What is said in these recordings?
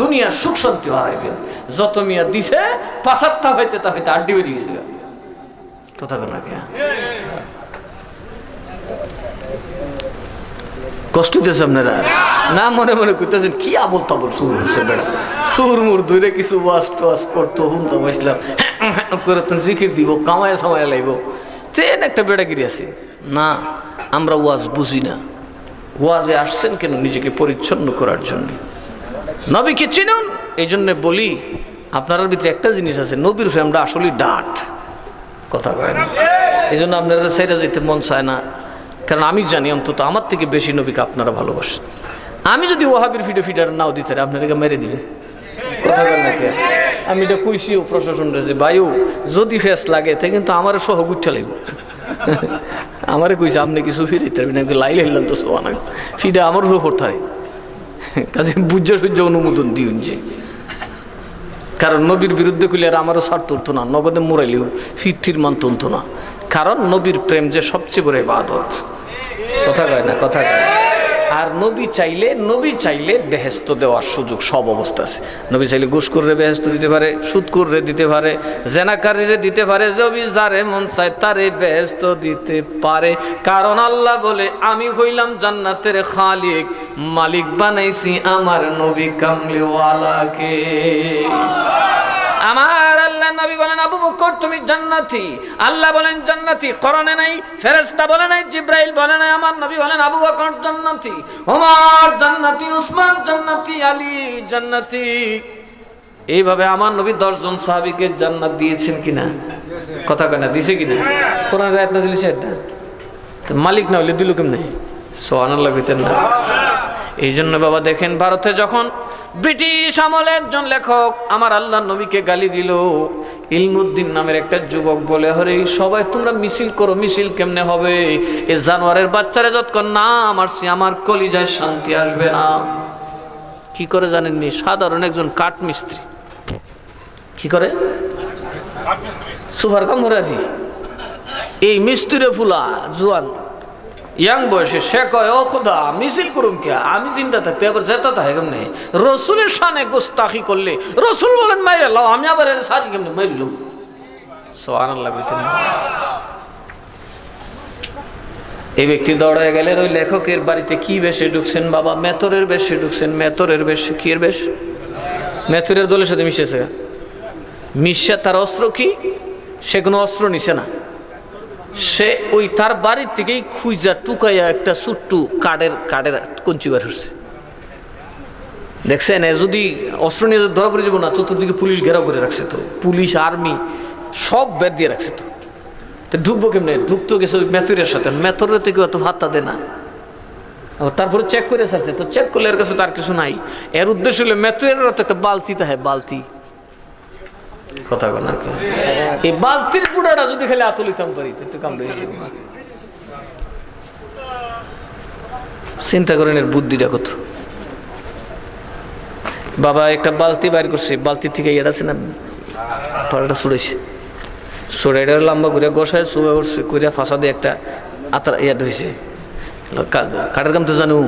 দুনিয়ার সুখ শান্তি হারাইবেন যত মিয়া দিছে পাঁচাত্তা হইতে তা হইতে আড্ডি বেরিয়ে গেছে। কথা বল কে? কষ্ট দিয়েছে আপনারা? না, মনে মনে করতেছেন কি আবল তাবল সুর হচ্ছে বেড়া। সুর মুর দূরে কিছু ওয়াশ টোয়াশ করতো হুমতো বসলাম করে তুমি জিকির দিব, কামায় সামায় লাইব। তেন একটা বেড়াগিরি আছে। না, আমরা ওয়াজ বুঝি না। ওয়াজে আসছেন কেন নিজেকে পরিচ্ছন্ন করার জন্য? নবীকে চিনুন। এই জন্য বলি আপনার ভিতরে একটা জিনিস আছে, নবীর ফ্রেমটা আসলে ডাট কথা কয় না। এই জন্য আপনারা সেটা যেতে মন চায় না। কারণ আমি জানি অন্তত আমার থেকে বেশি নবীকে আপনারা ভালোবাসেন। আমি যদি ওহাবির ফিডে ফিডার নাও দিতে আপনাদেরকে মেরে দিবে কথা বল না? আমি এটা কইছিও প্রশাসন যে বায়ু যদি ফেস লাগে, তে কিন্তু আমার সহ গুচ্ছা লাগবে আমারে কইছে, আপনি কিছু ফিরে দিতে পারবেন না লাইল হেললাম তো সোয়া না ফিডে আমার উপর থাকে কাজে বুঝ্য সূর্য অনুমোদন দিউন যে। কারণ নবীর বিরুদ্ধে খুলে আর আমারও সার তুলত না, নগদে মোরাইলেও ফিরটির মান তুলত না। কারণ নবীর প্রেম যে সবচেয়ে বড় ইবাদত। কথা কয় না, কথা কয়। আর নবী চাইলে নবী চাইলে বেহেস্ত দেওয়ার সুযোগ সব অবস্থা আছে। নবী চাইলে ঘুষ করে বেহেস্ত দিতে পারে সুদ করে দিতে পারে, জেনাকারীরে দিতে পারে জবি যারে মন চায় তারে বেহেস্ত দিতে পারে। কারণ আল্লাহ বলে, আমি হইলাম জান্নাতের খালিক, মালিক বানাইছি আমার নবী কামলিওয়ালাকে। আমার নবী বলেন, আবু বকর, তুমি জান্নাতি। আল্লাহ বলেন, জান্নাতি। করণে নাই, ফেরেশতা বলে নাই, জিব্রাইল বলে নাই, আমার নবী বলেন, আবু বকর, জান্নাতি। ওমর, জান্নাতি। উসমান, জান্নাতি। আলী, জান্নাতি। এইভাবে আমার নবী দশজন সাহাবীকে জান্নাত দিয়েছেন কিনা? কথা কেনা দিছে কিনা? কোরআন রায়াত না দিয়েছে এটা মালিক না হলে দিল কেমনে? সোহান আল্লাহ কইতেন না। এই জন্য বাবা দেখেন, ভারতে যখন ব্রিটিশ আমলে একজন লেখক আমার আল্লাহ নবীকে গালি দিল। ইলমুদ্দিন নামের একটা যুবক বলে, হরে সবাই তোমরা মিছিল করো, মিছিল কেমনে হবে? এ জানোয়ারের বাচ্চারা যতক্ষণ না মারছি, আমার কলিজায় শান্তি আসবে না। কি করে জানেননি? সাধারণ একজন কাঠ মিস্ত্রি। কি করে? সুপার কামরাজি এই মিস্ত্রিরে ফুলা, জুয়ান। ইয়াং বয়সে সে কয়, ও খুদা মিছিল করুম কে আমি চিন্তা থাকতে আবার যেতে থাকে কেমনে? রসুলের সানে গোস্তাখি করলে, রসুল বলেন, মাইরে লাও, আমি আবার সারি কেমনে মারিলাম এই ব্যক্তি দৌড়ায় গেলেন, ওই লেখকের বাড়িতে কি বেশে ঢুকছেন বাবা? মেতরের বেশে ঢুকছেন, মেতরের বেশে কি এর বেশ? মেতরের দলের সাথে মিশেছে মিশে তার অস্ত্র কি? সে কোনো অস্ত্র নিছে না। সে ওই তার বাড়ির থেকেই খুঁজা টুকাইয়া একটা ছোট্টু কাঠের কাঠের কঞ্চি বার হচ্ছে দেখছেন যদি অস্ত্র নিয়ে ধরা পড়ে যাব না, চতুর্দিকে পুলিশ ঘেরাও করে রাখছে তো। পুলিশ, আর্মি সব ব্যাট দিয়ে রাখছে তো। ঢুকবো কেমনে? ঢুকতো গেছে ওই মেথরের সাথে। মেথরের থেকে অত ভাত্তা দে না। তারপরে চেক করে সারছে তো চেক করলে এর কাছে তো আর কিছু নাই। এর উদ্দেশ্য হলো মেথরের তো একটা বালতি তাহে বালতি। কথা কয় না এই বালতির বুড়াটা যদি খালি আতলিতাম চিন্তা করেন এর বুদ্ধিটা কত। বাবা একটা বালতি বাইর করছে, বালতি থেকে এটা আছে না, পাড়াটা ছুড়েছে ছড়ে লম্বা করে গোসায় চুয়া করছে, কইরা ফাঁসা দিয়ে একটা আতার ইয়াদ হয়েছে কাঠের কাম তো জানু।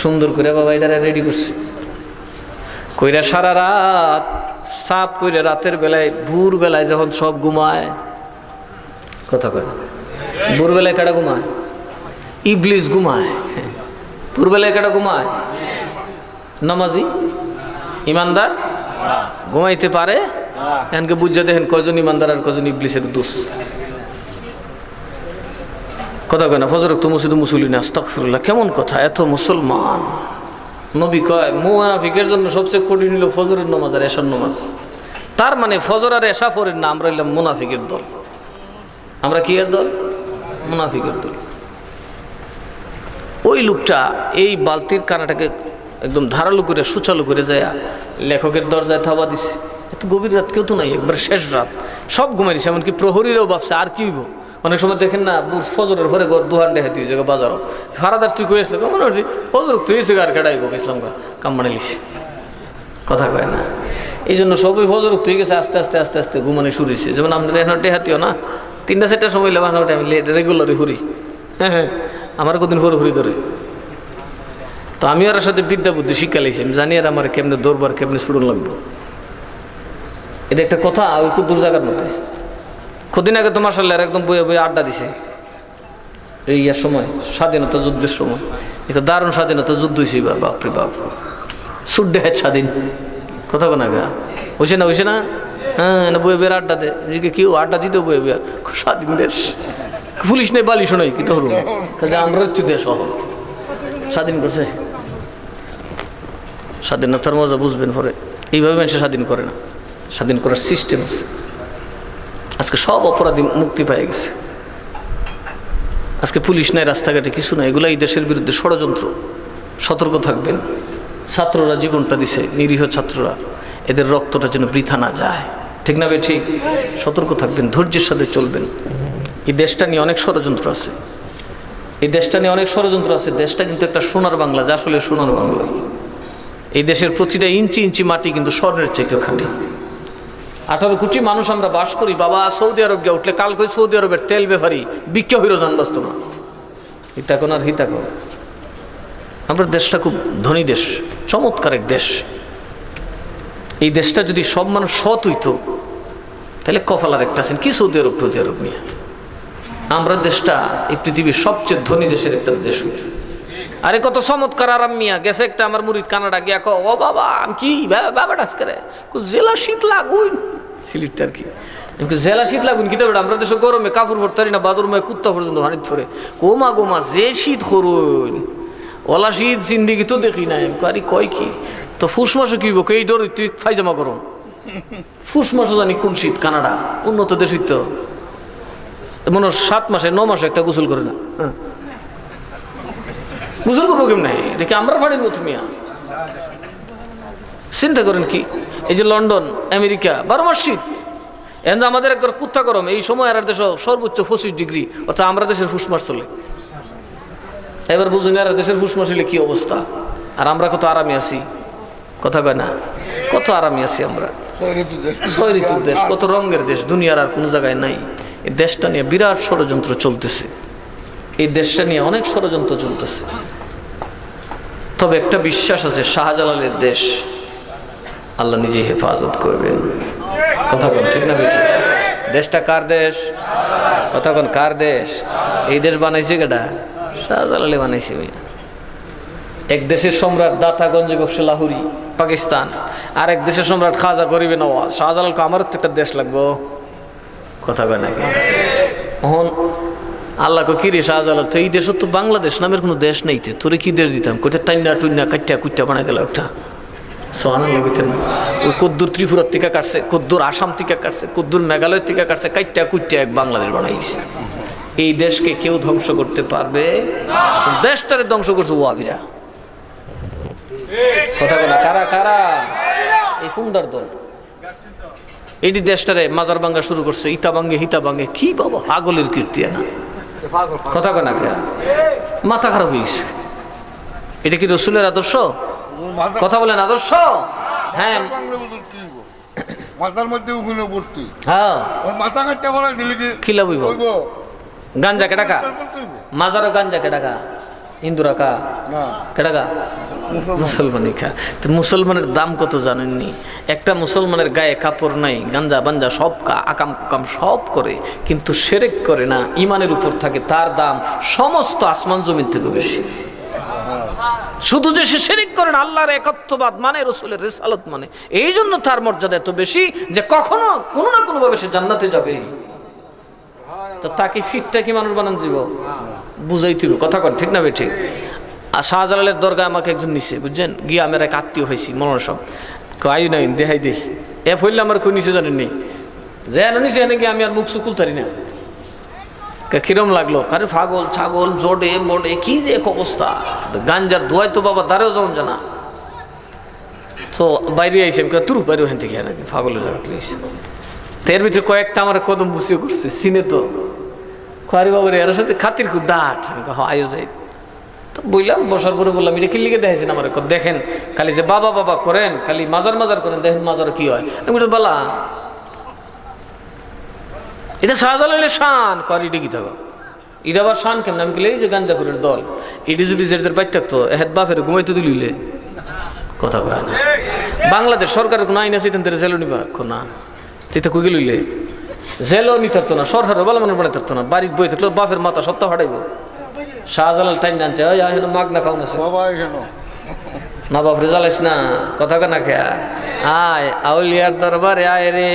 সুন্দর করে বাবা এটা রেডি করছে। কইরা সারা রাত সাপ কইরা রাতের বেলায় ভোর বেলায় যখন সব ঘুমায়, কথা কয় ভোরবেলায় কাটা ঘুমায়? ইবলিস ঘুমায়। ভোরবেলায় কাটা ঘুমায়? নামাজি? ইমানদার? ঘুমাইতে পারে? এনকে বুঝতে দেখেন কয়জন ইমানদার আর কয়জন ইবলিসের দোষ। কথা কয় না ফজরক তো মুসিদ মুসলিন আস্তাকফিরুল্লাহ কেমন কথা, এত মুসলমান। নবী কয়, মুনাফিকের জন্য সবচেয়ে কঠিন হলো ফজরের নমাজ আর এশার নামাজ। তার মানে ফজর আর এশা ফরের না, আমরা হইলাম মুনাফিকের দল। আমরা কি এর দল? মুনাফিকের দল। ওই লোকটা এই বালতির কানাটাকে একদম ধারালো করে, সুচালু করে যায় লেখকের দরজায় থাবা দিছে। এত গভীর রাত কেউ তো নাই, একবার শেষ রাত। সব ঘুমাইছে এমনকি প্রহরীরাও ভাবছে, আর কি হইব? অনেক সময় দেখেন না ফজরের পরে ঘর দুহান ডেহে তুই জায়গা বাজারও। ফারাদার তুই আসলে? মনে হচ্ছে ফজর তুই এসে আর কেডাইব ইসলাম কাম বানাইলিস। কথা কয় না। এই জন্য সবই ফজর তুই গেছে, আস্তে আস্তে আস্তে আস্তে ঘুমানি শুরু হয়েছে। যেমন আমরা এখন টেহাতিও না, তিনটা চারটা সময় লেবার আমি রেগুলারই ঘুরি। হ্যাঁ হ্যাঁ আমার কদিন ঘুরে ঘুরি ধরে। তো আমি ওর সাথে বিদ্যা বুদ্ধি শিক্ষা লাইছি, আমি জানি আর আমার কেমনে দৌড়বার কেমনে ছুটন লাগবো। এটা একটা কথা, ওই কুদ্দুর জায়গার মধ্যে। কদিন আগে তোমার সাল্লাহ একদম বইয়ে বইয়ে আড্ডা দিছে। এই ইয়ার সময়, স্বাধীনতা যুদ্ধের সময়। এটা দারুণ স্বাধীনতা যুদ্ধ হয়েছে এবার বাপরে বাপ। সুট দেয় স্বাধীন। কথা কোনা গা। হয়েছে না হয়েছে না? হ্যাঁ না বইয়ে বের আড্ডা দে নিজেকে কেউ আড্ডা দিতে বইয়ে বের স্বাধীন দেশ। পুলিশ নেই বালিশ নয় কি কাজে আমরা হচ্ছে দেশ। স্বাধীন করছে। স্বাধীনতার মজা বুঝবেন পরে। এইভাবে মানুষের স্বাধীন করে না। স্বাধীন করার সিস্টেম আছে। আজকে সব অপরাধী মুক্তি পেয়ে গেছে। আজকে পুলিশ নাই, রাস্তাঘাটে কিছু নাই এগুলো এই দেশের বিরুদ্ধে ষড়যন্ত্র। সতর্ক থাকবেন। ছাত্ররা জীবনটা দিছে, নিরীহ ছাত্ররা। এদের রক্তটা যেন বৃথা না যায়। ঠিক না ঠিক? সতর্ক থাকবেন, ধৈর্যের সাথে চলবেন। এই দেশটা নিয়ে অনেক ষড়যন্ত্র আছে। এই দেশটা নিয়ে অনেক ষড়যন্ত্র আছে। দেশটা কিন্তু একটা সোনার বাংলা যা আসলে সোনার বাংলা। এই দেশের প্রতিটা ইঞ্চি ইঞ্চি মাটি কিন্তু স্বর্ণের চাইতে খাঁটি। আঠারো কোটি মানুষ আমরা বাস করি। বাবা সৌদি আরব গিয়ে উঠলে কালকে সৌদি আরবের তেল ব্যাপারী বিক্ষা হইল জানবাস্ত না হিতা কোন আর হিতা কোন? আমরা দেশটা খুব ধনী দেশ, চমৎকার এক দেশ। এই দেশটা যদি সব মানুষ সৎ হইতো, তাহলে কপালার একটা আছেন কি সৌদি আরব সৌদি আরব নিয়ে? আমরা দেশটা, এই পৃথিবীর সবচেয়ে ধনী দেশের একটা দেশ হইত। আরে কত চমৎকার আরাম মিয়া। গেছে একটা আমার মুরিদ কানাডা গিয়া কো ও বাবা কি? বাবা ডাক করে জেলা শীত লাগুন। সিলিপটা আর কি জেলা শীত লাগুন কি দেবে আমরা দেশে গরমে কাপড় ভরতে পারি না বাদুর মায় কুত্তা পর্যন্ত হানিত ছড়ে গোমা গোমা যে শীত করুন। ওলা শীত জিন্দিগি তো দেখি কই, আরে কয় কি? তো ফুস মাসে কি এই ডর তুই ফাইজামা করো ফুস মাসও জানি কোন শীত কানাডা? উন্নত দেশ তো। মনে সাত মাসে ন মাসে একটা গোসল করে না। হ্যাঁ। গোসল করব কেমন দেখি আমরা পারি না তুমি চিন্তা করেন কি? এই যে লন্ডন, আমেরিকা, বারো মাস শীত এখন আমাদের একবার কুত্তা গরম, এই সময় আর দেশ সর্বোচ্চ পঁচিশ ডিগ্রি, অর্থাৎ আমরা দেশের ফুসমাস চলে। এবার বুঝুন আর দেশের ফুসমাস হলে কি অবস্থা? আর আমরা কত আরামে আছি? কথা কয় না। কত আরামে আছি আমরা? ছয় ঋতুর দেশ, কত রঙের দেশ, দুনিয়ার আর কোনো জায়গায় নাই। এই দেশটা নিয়ে বিরাট ষড়যন্ত্র চলতেছে। এই দেশটা নিয়ে অনেক ষড়যন্ত্র চলতেছে। তবে একটা বিশ্বাস আছে, শাহজালালের দেশ আল্লাহ নিজে হেফাজত করবেন। কথা কোন ঠিক না বেটি? দেশটা কার দেশ? কথা কোন কার দেশ? এই দেশ বানাইছে কেটা শাহজালালে বানাইছে ভাইয়া। এক দেশের সম্রাট দাতাগঞ্জ বক্সে লাহুরি, পাকিস্তান। আর এক দেশের সম্রাট খাজা গরিবে নওয়াজ। শাহজালালকে আমারও তো একটা দেশ লাগবো। কথা কয় নাকি আল্লাহ কো কি রে শাহজালাল, তো এই দেশ তো বাংলাদেশ নামের কোনো দেশ নেই তে, তোরে কি দেশ দিতাম? কোথায় টাইনা টুইনা কাটটা কুটটা বানাই দিল একটা। সোহানা লবিতে না। ওই কদ্দুর ত্রিপুরার থেকে কাটছে, কদ্দুর আসাম থেকে কাটছে, কদ্দুর মেঘালয় থেকে কাটছে কাইটটা কুটটা এক বাংলাদেশ বানাইছে এই দেশকে কেউ ধ্বংস করতে পারবে? দেশটারে ধ্বংস করছে ওয়াবিরা কথা বলা কারা কারা? এই সুন্দর দল। এইটি দেশটারে মাজার ভাঙ্গা শুরু করছে ইতা ভাঙ্গে হিতা ভাঙ্গে, কি বাবা, পাগলের কীর্তি না। কথা কনা কে মাথা খারাপ হয়ে গেছে। এটা কি রসুলের আদর্শ? কথা বলেন আদর্শ? হ্যাঁ। মাথার মধ্যে উগুনে ভর্তি। হ্যাঁ। মাথা কাটতে দিলে কি কি লাভ হইব? হইব। গাঞ্জা কে টাকা মাজারও গান কে টাকা হিন্দুরা কা না। কে মুসলমানই খা তো মুসলমানের দাম কত জানেননি? একটা মুসলমানের গায়ে কাপড় নাই গাঞ্জা বাঞ্জা সব কা আকাম কুকাম সব করে কিন্তু সেরেক করে না ইমানের উপর থাকে তার দাম সমস্ত আসমান জমিন থেকে বেশি। শুধু যে সে সেরেক করে না আল্লাহর একত্ববাদ মানে রসুলের রেসালত মানে। এই জন্য তার মর্যাদা এত বেশি যে কখনো কোনো না কোনোভাবে সে জান্নাতে যাবে তো তাকে ফিটটা কি মানুষ বানান দিব? বুঝাই তুই কথা কন, ঠিক না বে ঠিক? আর শাহজালালের দরগা আমাকে একজন নিছে, বুঝছেন? গিয়ে আমার এক আত্মীয় হয়েছি মনে সব। কাই নাই দেখাই দেই। এ ফইলে আমার কই নিছে জানেন নি যে এনে গিয়ে আমি আর মুখ সুকুল তারি না। কিরম লাগল? আরে ফাগল, ছাগল, জোডে, মোডে, কি যে এক অবস্থা। গাঞ্জার ধোয়াই তো বাবা দাঁড়েও যখন জানা। তো বাইরে আইসে আমি তুরু বাইরে ওখান থেকে নাকি ফাগলের জায়গা এর ভিতরে কয়েকটা আমার কদম বুঝিয়ে করছে, সিনে তো। খারি বাবার এর সাথে খাতির খুব ডাট আয়ো তো বললাম বসার পরে বললাম এটা কি দেখেছেন আমার? দেখেন খালি যে বাবা বাবা করেন খালি মাজার মাজার করেন দেখেন মাজার কি হয়। আমি বলি, বলা এটা শাহজালালের শান। করি ডিগি থাকো? এটা আবার শান কেমন? আমি এই যে গাঞ্জাখুরের দল এটি যদি যার বাইর থাকতো হেদ বাপের ঘুমাইতে দিলিলে কথা কয় বাংলাদেশ সরকারের কোনো আইন আছে জেলও নিবা? কো না। তুই কই গেলিলে জেলও নিতে পারতো না সরকারও বলা মনে বানাতে পারতো না বাড়ির বই থাকল বাপের মাথা সপ্তাহ ফাটাইব। শাহজালাল টাইম জানছে ওই মাগ না বাপরে জ্বালাইস না কথা কেনা কে? আয় আউলিয়ার দরবারে আয় রে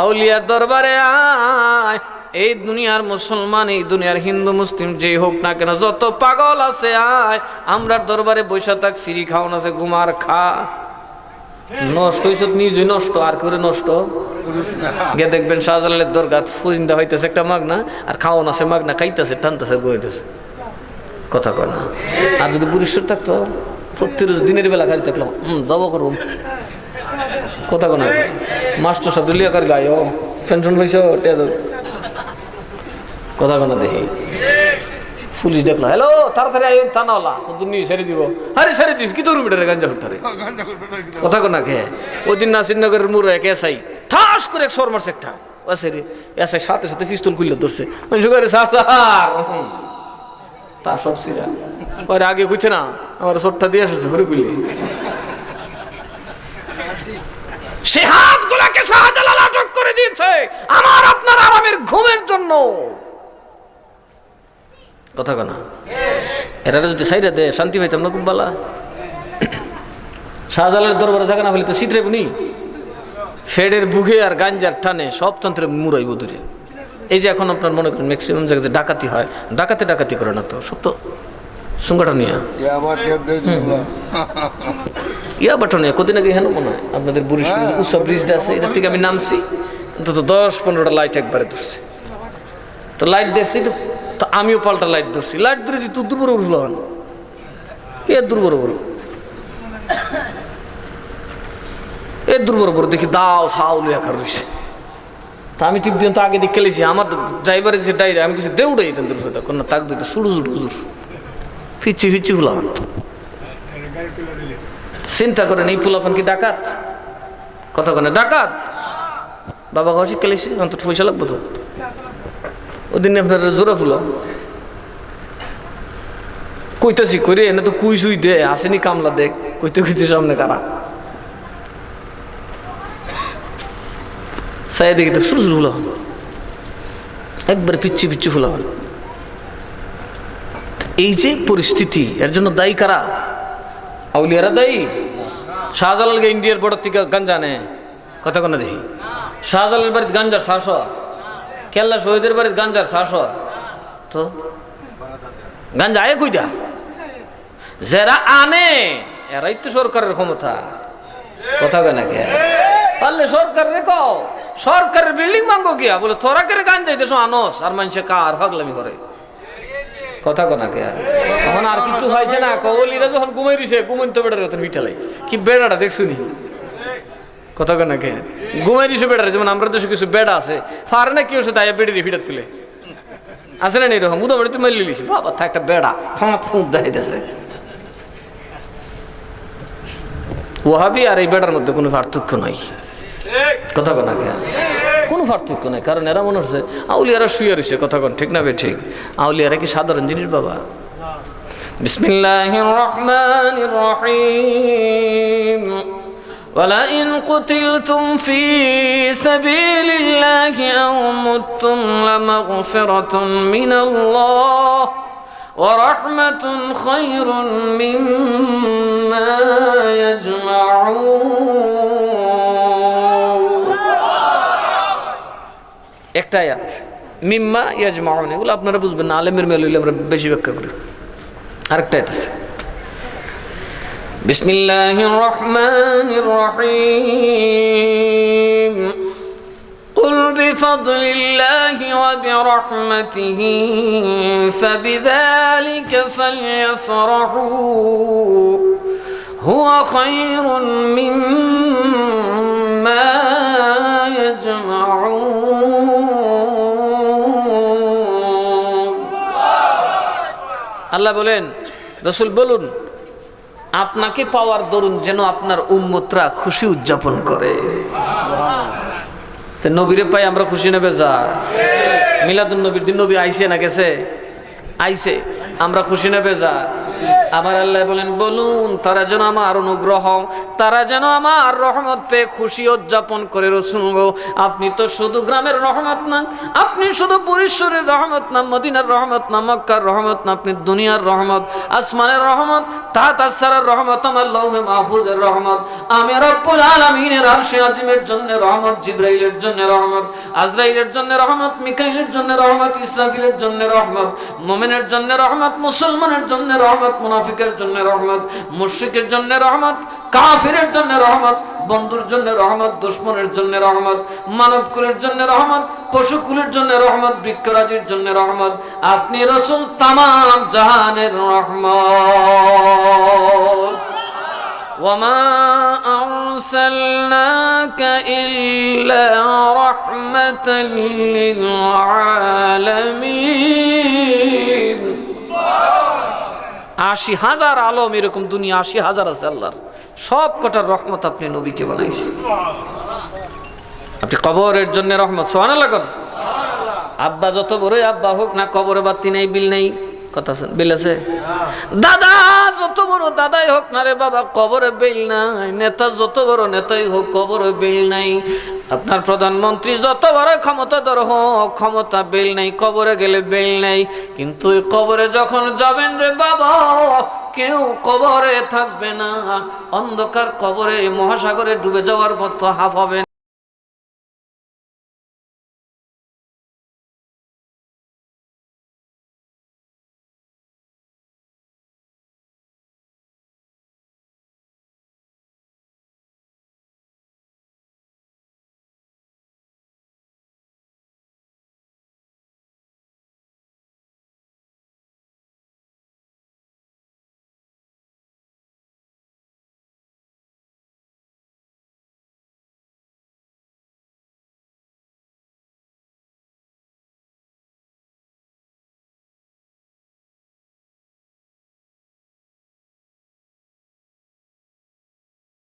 আউলিয়ার দরবারে আয়। এই দুনিয়ার মুসলমান এই দুনিয়ার হিন্দু মুসলিম যেই হোক না কেন যত পাগল আছে আয়। আমরা দরবারে বৈশা থাক ফ্রি খাওয়ান আছে গুমার খা। নষ্ট হয়েছে নিজে নষ্ট, আর করে নষ্ট? গিয়ে দেখবেন শাহজালালের দরগা ফুরিন্দা হইতেছে একটা মাগনা, আর খাওয়ান আছে মাগনা খাইতেছে, টানতেছে বইতেছে কথা কয় না। আর যদি পুরুষের থাকতো প্রত্যেক দিনের বেলা গাড়ি থাকলাম হুম, যাব করুম কথা কয় না মাস্টার সাহেব দুলিয়া কার গায় পেনশন দাও। কথা কয় দেখি। পুলিশ দেখল হ্যালো তাড়াতাড়ি থানাওয়ালা। তুমি ছেড়ে দিব। আরে ছেড়ে দিস কি তোর মিটারে গাঞ্জা হঠারে না কথা কোনা কে? ওই দিন নাসিরনগরের এক এসআই ঠাস করে এক সর মারছে একটা। এসআই সাথে সাথে পিস্তল খুললে ধরছে। করে সার তা সব সিরা। ওর আগে কইছে না আমার সরটা দিয়ে আসছে ঘুরে খুললে সে হাত গুলাকে শাহজালাল আটক করে দিয়েছে আমার আপনার আরামের ঘুমের জন্য কথা কনা। এরা যদি সাইডে দে, শান্তি পাইতাম না বালা। শাহজালালের দরবারে জায়গা না হলে তো শীতরে বুনি। ফেডের বুকে আর গাঞ্জার টানে সব তন্ত্রে মুরাইব দূরে। এই যে এখন আপনার মনে করেন ম্যাক্সিমাম জায়গায় ডাকাতি হয়, ডাকাতে ডাকাতি করে না তো, সব তো সংগঠন নিয়ে। ইয়া বাটন কদিন আগে হেন মনে হয়, আপনাদের বুড়িশ উৎসব ব্রিজটা আছে এটা থেকে আমি নামছি। অন্তত দশ পনেরোটা লাইট একবারে ধরছি। তো লাইট দেখছি তো তো আমিও পাল্টা লাইট ধরছি। লাইট ধরে তুই দুর্বর উঠল এ দুর্বর বড়। এ দুর্বর বড়, দেখি দাও সাউ লুয়া রয়েছে তা আমি টিপ দিন তো আগে দিকে খেলেছি, আমার ড্রাইভারের যে ডাইরে আমি কিছু দেউড়ে যেতেন দুর্বৃত্ত কোন তাক দিতে, সুড়ু সুড়ু হুজুর। ফিচ্ছি ফিচ্ছি হলাম চিন্তা করেন, এই পোলাপান কি ডাকাত? কথা কনে ডাকাত? বাবা ঘর শিক্ষা লেছি অন্তত পয়সা লাগবো তো। ওদিন আপনার জোড়া ফুলাম কইতাছি করে এনে তো কুই সুই দে, আসেনি কামলা দেখ। কইতে কইতে সামনে কারা সাই দেখি তো শুরু শুরু ফুলাম একবারে পিচ্ছি পিচ্ছি ফুলাম এই যে পরিস্থিতি, এর জন্য দায়ী কারা? আউলিয়ারা দায়ী? শাহজালালকে ইন্ডিয়ার বড় থেকে গাঞ্জা নে কথা কোনো দেখি। শাহজালালের বাড়িতে গাঞ্জার হয় কেল্লা শহীদের বাড়িতে গাঞ্জার হয়। তো? গাঞ্জা আয় কইটা? যারা আনে, এরাই তো সরকারের ক্ষমতা। কথা কেন কে? পারলে সরকার রেখো সরকারের বিল্ডিং মাঙ্গো গিয়া, বলে তোরা করে গাঞ্জা দেশ আনস, আর মানুষে কার? ভাগলামি করে। কথা কোনা কে? এখন আর কিছু হয়েছে না কবলিরা যখন ঘুমাই দিছে, ঘুমাইন তো বেড়ার তখন কি বেড়াটা দেখছুনি কথা কোনা কে? ঘুমাই দিছে বেড়ারে যেমন আমরা দেশে কিছু বেড়া আছে, ফারে না কি হচ্ছে তাই বেড়ে ফিটার তুলে। আছে না এরকম? তুই মারি লিলিস বাবা তা একটা বেড়া ফাঁক, ফুঁক, দেখাইতেছে। ওহাবি আর এই বেড়ার মধ্যে কোনো পার্থক্য নাই। কথা কোনা কে? কোনো পার্থক্য নাই, কারণ এরা মনে হচ্ছে আউলিয়ারা শুয়ে রয়েছে। কথা কন ঠিক না বে, ঠিক? আউলিয়ারা কি সাধারণ জিনিস, বাবা? বিসমিল্লাহির রহমানির রহিম। ولئن قتلتم في سبيل الله أو متم لمغفرة من الله ورحمة خير مما يجمعون একটা আয়াত মিম্মা ইয়াজমাউন এগুলো আপনারা বুঝবেন না আলেমের মেয়ে লইলে আমরা বেশি ব্যাখ্যা করি আরেকটা আয়াত আছে بسم الله الرحمن الرحيم. قل بفضل الله وبرحمته فبذلك فليفرحوا. هو خير مما يجمعون. الله بولين رسول بولون. আপনাকে পাওয়ার দরুন যেন আপনার উম্মতরা খুশি উদযাপন করে। নবীরে পাই আমরা খুশি নেবে যা মিলাদুল নবীর দিন নবী আইসে না গেছে? আইসে। আমরা খুশি নেবে বেজা আমার আল্লাহ বলেন, বলুন, তারা যেন আমার অনুগ্রহ, তারা যেন আমার রহমত পেয়ে খুশি উদযাপন করে রসুন আপনি তো শুধু গ্রামের রহমত না, আপনি শুধু পুরীশ্বরের রহমত না, মদিনার রহমত না, মক্কার রহমত না, আপনি দুনিয়ার রহমত, আসমানের রহমত তাহাত আসারের রহমত, আমার লৌহে মাহফুজের রহমত, আমি রব্বুল আলামিনের আরশে আজিমের জন্য রহমত, জিব্রাইলের জন্য রহমত, আজরাইলের জন্য রহমত, মিকাইলের জন্য রহমত, ইসরাফিলের জন্য রহমত, মোমেনের জন্য রহমত, মুসলমানের জন্য রহমত মুনাফিকের জন্য রহমত মুশরিকের জন্য রহমত কাফিরের জন্য রহমত বন্ধুর জন্য রহমত দুশ্মনের জন্য রহমত মানবকুলের জন্য রহমত পশুকুলের জন্য রহমত বৃক্ষরাজির জন্য রহমত আপনি রসুল তামাম জাহানের রহমত وما أرسلناك إلا رحمة للعالمين আশি হাজার আলম এরকম দুনিয়া, আশি হাজার আছে আল্লাহর। সব কটার রহমত আপনি নবীকে বানাইছেন। আপনি কবরের জন্য রহমত সোহানা লাগুন আব্বা যত বড়ই আব্বা হোক না, কবরে বাতি নেই, বিল নেই, কথা বিল আছে? দাদা যত বড় দাদাই হোক না রে বাবা, কবরে বিল নাই, নেতা যত বড় নেতাই হোক, কবরে বিল নাই। আপনার প্রধানমন্ত্রী যত বড় ক্ষমতাধর হোক, ক্ষমতা বেল নাই, কবরে গেলে বেল নাই, কিন্তু কবরে যখন যাবেন রে বাবা, কেউ কবরে থাকবে না, অন্ধকার কবরে মহাসাগরে ডুবে যাওয়ার মতো হাফ হবে